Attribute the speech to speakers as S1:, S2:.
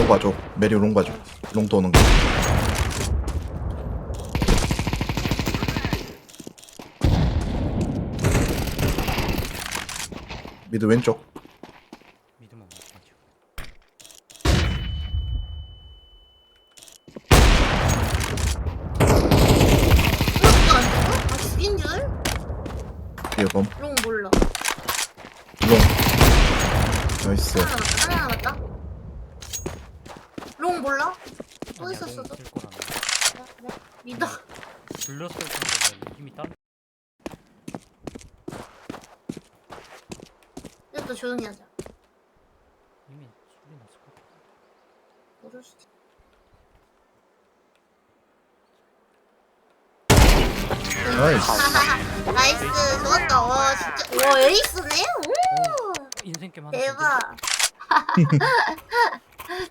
S1: 롱 봐줘. 메리 롱 봐줘. 롱 도는 거. 미드 왼쪽.
S2: 아 죽인 줄?
S1: 뒤에 범.
S2: 롱 몰라.
S1: 롱. 나이스.
S2: 하나 남았다. 하나 남았다. 롱 몰라? 또
S3: 아니야? 너무 쓸 거라면.
S2: 그래, 그래. 믿어.
S3: 불렸을 정도면 힘이 다른.
S2: 이것도 조용히 하자.
S3: 이미 소리 났을 것 같아.
S2: 모를 수도 있-
S1: 나이스.
S2: 나이스 좋았다 와 진짜 와 에이스네 오
S3: 인생 게임 하나.
S2: 대박